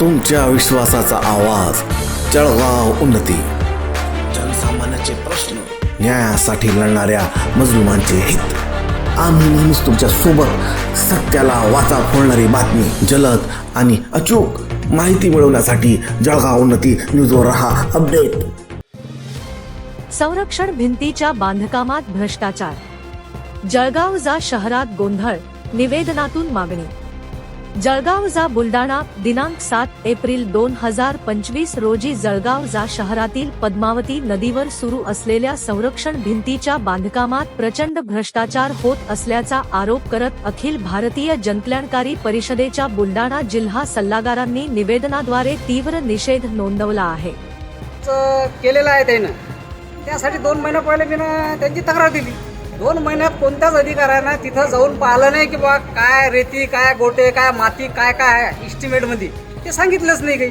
तुमच्या विश्वासाचा आवाज. जळगाव उन्नती. जनसामान्याचे प्रश्न न्यायासाठी लढणाऱ्या मजलुमांचे हित. आम्ही नेहमीच तुमच्यासोबत सत्याला वाचा फोडणारी बातमी जलद आणि अचूक माहिती मिळवण्यासाठी जळगाव उन्नती न्यूजवर रहा. अपडेट. संरक्षण भिंतीच्या बांधकामात भ्रष्टाचार. जळगाव जा शहरात गोंधळ निवेदनातून मागणी. जळगाव जा बुलडाणा दिनांक सात एप्रिल दोन हजार पंचवीस रोजी जळगाव जा शहरातील पद्मावती नदीवर सुरू असलेल्या संरक्षण भिंतीच्या बांधकामात प्रचंड भ्रष्टाचार होत असल्याचा आरोप करत अखिल भारतीय जनकल्याणकारी परिषदेच्या बुलडाणा जिल्हा सल्लागारांनी निवेदनाद्वारे तीव्र निषेध नोंदवला आहे. केलेला आहे त्यानं. त्यासाठी दोन महिने पहिले मी त्यांची तक्रार दिली. दोन महिन्यात कोणत्याच अधिकाऱ्यानं तिथं जाऊन पाहिलं नाही की बा काय रेती काय गोटे काय माती काय काय आहे इस्टिमेटमध्ये ते सांगितलंच नाही काही.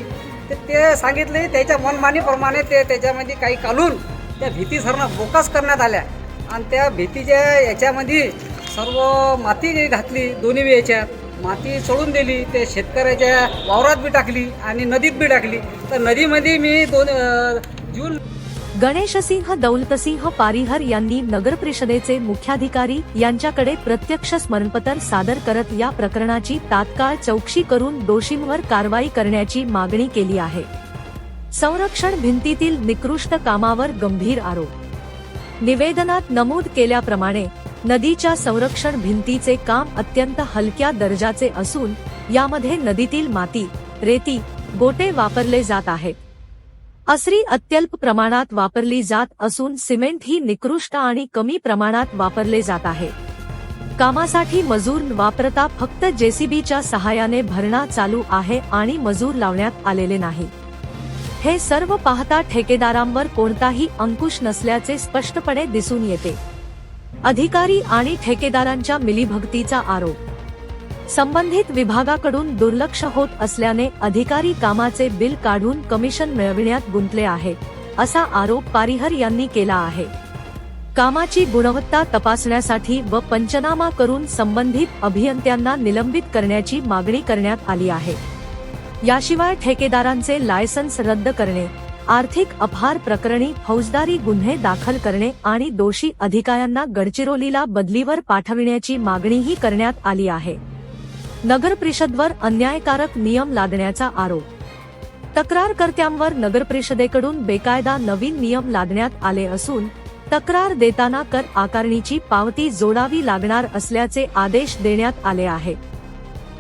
ते ते सांगितले त्याच्या मनमानीप्रमाणे ते त्याच्यामध्ये काही कालून त्या भीती फोकस करण्यात आल्या. आणि त्या भीतीच्या याच्यामध्ये सर्व माती घातली दोन्ही बी याच्यात. माती सोडून दिली ते शेतकऱ्याच्या वावरात बी टाकली आणि नदीत बी टाकली. तर नदीमध्ये मी दोन जून गणेशसिंह दौलतसिंह पारिहर यांनी नगर परिषदेचे मुख्याधिकारी यांच्याकडे प्रत्यक्ष स्मरणपत्र सादर करत या प्रकरणाची तात्काळ चौकशी करून दोषींवर कारवाई करण्याची मागणी केली आहे. संरक्षण भिंतीतील निकृष्ट कामावर गंभीर आरोप. निवेदनात नमूद केल्याप्रमाणे नदीच्या संरक्षण भिंतीचे काम अत्यंत हलक्या दर्जाचे असून यामध्ये नदीतील माती रेती गोटे वापरले जात आहेत. असरी अत्यल्प प्रमाणात वापरली जात असून सिमेंट ही निकृष्ट आणि कमी प्रमाणात वापरले जात आहे. कामासाठी मजूर वापरता फक्त जेसीबीच्या सहाय्याने भरणा चालू आहे आणि मजूर लावण्यात आलेले नाही. हे सर्व पाहता ठेकेदारांवर कोणताही अंकुश नसल्याचे स्पष्टपणे दिसून येते. अधिकारी आणि ठेकेदारांच्या मिलीभगतीचा आरोप संबंधित विभागाकडून दुर्लक्ष होत असल्याने अधिकारी कामाचे बिल काढून कमिशन मिळविण्यात गुंतले आहेत असा आरोप पारिहर यांनी केला आहे. कामाची गुणवत्ता तपासण्यासाठी व पंचनामा करून संबंधित अभियंत्यांना निलंबित करण्याची मागणी करण्यात आली आहे. याशिवाय ठेकेदारांचे लायसन्स रद्द करणे आर्थिक अपहार प्रकरणी फौजदारी गुन्हे दाखल करणे आणि दोषी अधिकाऱ्यांना गडचिरोलीला बदलीवर पाठविण्याची मागणीही करण्यात आली आहे. नगर परिषदवर अन्यायकारक नियम लादण्याचा आरोप. तक्रारकर्त्यांवर नगर परिषदेकडून बेकायदा नवीन नियम लादण्यात आले असून तक्रार देताना कर आकारणीची पावती जोडावी लागणार असल्याचे आदेश देण्यात आले आहे.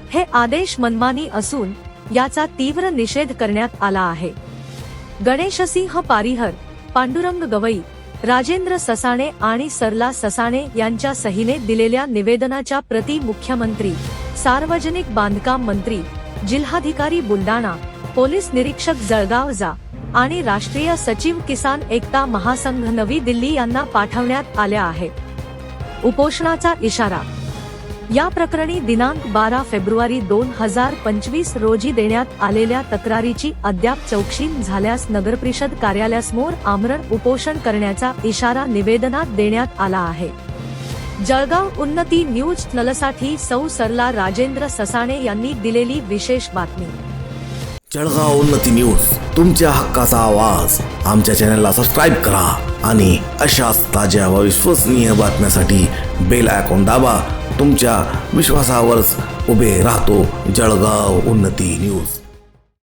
हे आदेश मनमानी असून याचा तीव्र निषेध करण्यात आला आहे. गणेशसिंह पारिहर पांडुरंग गवई राजेंद्र ससाणे आणि सरला ससाणे यांच्या सहीने दिलेल्या निवेदनाच्या प्रति मुख्यमंत्री सार्वजनिक बांधकाम मंत्री जिल्हाधिकारी बुलडाणा पोलीस निरीक्षक जळगाव जा आणि राष्ट्रीय सचिव किसान एकता महासंघ नवी दिल्ली यांना पाठवण्यात आल्या आहेत. उपोषणाचा इशारा. या प्रकरणी दिनांक बारा फेब्रुवारी दोन हजार पंचवीस रोजी देण्यात आलेल्या तक्रारीची अद्याप चौकशी झाल्यास नगरपरिषद कार्यालयासमोर आमरण उपोषण करण्याचा इशारा निवेदनात देण्यात आला आहे. जळगाव उन्नती न्यूज नलसाठी सौ सरला राजेंद्र ससाणे यांनी दिलेली विशेष बातमी. जळगाव उन्नती न्यूज तुमच्या हक्काचा आवाज. आमच्या चॅनलला सबस्क्राईब करा आणि अशाच ताज्या व विश्वसनीय बातम्यासाठी बेल आयकॉन दाबा. तुमच्या विश्वासावरच उभे राहतो जळगाव उन्नती न्यूज.